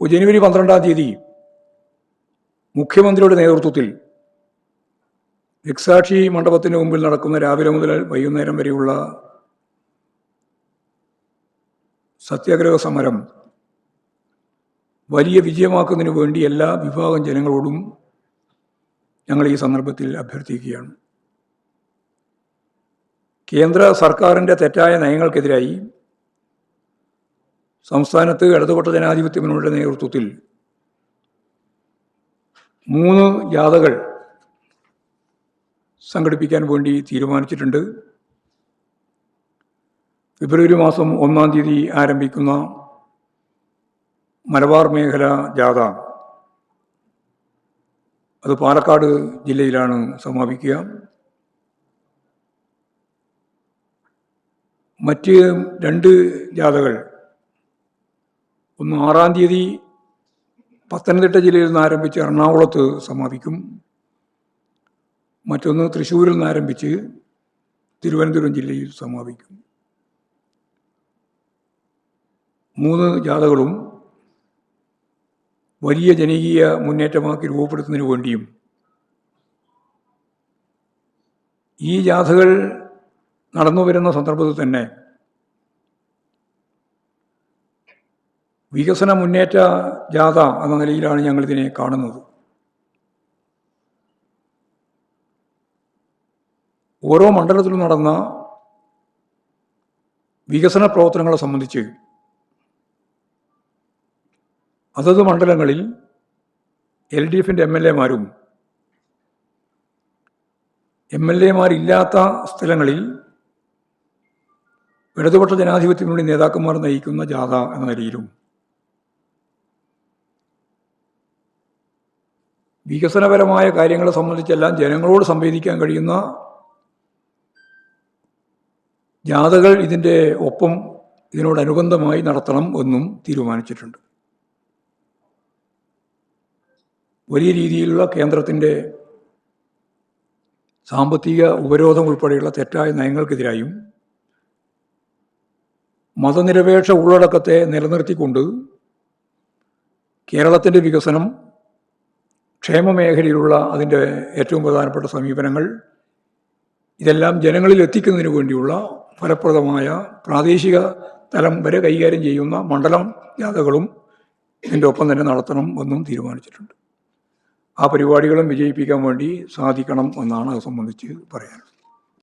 ഇപ്പോൾ ജനുവരി പന്ത്രണ്ടാം തീയതി മുഖ്യമന്ത്രിയുടെ നേതൃത്വത്തിൽ രക്സാക്ഷി മണ്ഡപത്തിന് മുമ്പിൽ നടക്കുന്ന രാവിലെ മുതൽ വൈകുന്നേരം വരെയുള്ള സത്യാഗ്രഹ സമരം വലിയ വിജയമാക്കുന്നതിന് വേണ്ടി എല്ലാ വിഭാഗം ജനങ്ങളോടും ഞങ്ങൾ ഈ സന്ദർഭത്തിൽ അഭ്യർത്ഥിക്കുകയാണ്. കേന്ദ്ര സർക്കാരിന്റെ തെറ്റായ നയങ്ങൾക്കെതിരായി സംസ്ഥാനത്ത് ഇടതുപക്ഷ ജനാധിപത്യ മുന്നണിയുടെ നേതൃത്വത്തിൽ മൂന്ന് ജാഥകൾ സംഘടിപ്പിക്കാൻ വേണ്ടി തീരുമാനിച്ചിട്ടുണ്ട്. ഫെബ്രുവരി മാസം ഒന്നാം തീയതി ആരംഭിക്കുന്ന മലബാർ മേഖല ജാഥ. അത് പാലക്കാട് ജില്ലയിലാണ് സമാപിക്കുക. മറ്റ് രണ്ട് ജാഥകൾ ഒന്ന് ആറാം തീയതി പത്തനംതിട്ട ജില്ലയിൽ നിന്ന് ആരംഭിച്ച് എറണാകുളത്ത് സമാപിക്കും. മറ്റൊന്ന് തൃശ്ശൂരിൽ നിന്ന് ആരംഭിച്ച് തിരുവനന്തപുരം ജില്ലയിൽ സമാപിക്കും. മൂന്ന് ജാഥകളും വലിയ ജനകീയ മുന്നേറ്റമാക്കി രൂപപ്പെടുത്തുന്നതിന് വേണ്ടിയും ഈ ജാഥകൾ നടന്നു വരുന്ന സന്ദർഭത്തിൽ തന്നെ വികസന മുന്നേറ്റ ജാഥ എന്ന നിലയിലാണ് ഞങ്ങളിതിനെ കാണുന്നത്. ഓരോ മണ്ഡലത്തിലും നടന്ന വികസന പ്രവർത്തനങ്ങളെ സംബന്ധിച്ച് അതത് മണ്ഡലങ്ങളിൽ എൽ ഡി എഫിന്റെ എം എൽ എമാരും എം എൽ എമാരില്ലാത്ത സ്ഥലങ്ങളിൽ ഇടതുപക്ഷ ജനാധിപത്യത്തിനുവേണ്ടി നേതാക്കന്മാർ നയിക്കുന്ന ജാഥ എന്ന നിലയിലും വികസനപരമായ കാര്യങ്ങളെ സംബന്ധിച്ചെല്ലാം ജനങ്ങളോട് സംവേദിക്കാൻ കഴിയുന്ന ജാഥകൾ ഇതിന്റെ ഒപ്പം ഇതിനോടനുബന്ധമായി നടത്തണം എന്നും തീരുമാനിച്ചിട്ടുണ്ട്. വലിയ രീതിയിലുള്ള കേന്ദ്രത്തിന്റെ സാമ്പത്തിക ഉപരോധം ഉൾപ്പെടെയുള്ള തെറ്റായ നയങ്ങൾക്കെതിരായും മതനിരപേക്ഷ ഉള്ളടക്കത്തെ നിലനിർത്തിക്കൊണ്ട് കേരളത്തിന്റെ വികസനം ക്ഷേമമേഖലയിലുള്ള അതിന്റെ ഏറ്റവും പ്രധാനപ്പെട്ട സമീപനങ്ങൾ ഇതെല്ലാം ജനങ്ങളിൽ എത്തിക്കുന്നതിന് വേണ്ടിയുള്ള ഫലപ്രദമായ പ്രാദേശിക തലം വരെ കൈകാര്യം ചെയ്യുന്ന മണ്ഡലം ജാഥകളും ഇതിന്റെ ഒപ്പം തന്നെ നടത്തണം എന്നും തീരുമാനിച്ചിട്ടുണ്ട്. ആ പരിപാടികളും വിജയിപ്പിക്കാൻ വേണ്ടി സാധിക്കണം എന്നാണ് അത് സംബന്ധിച്ച് പറയാനുള്ളത്.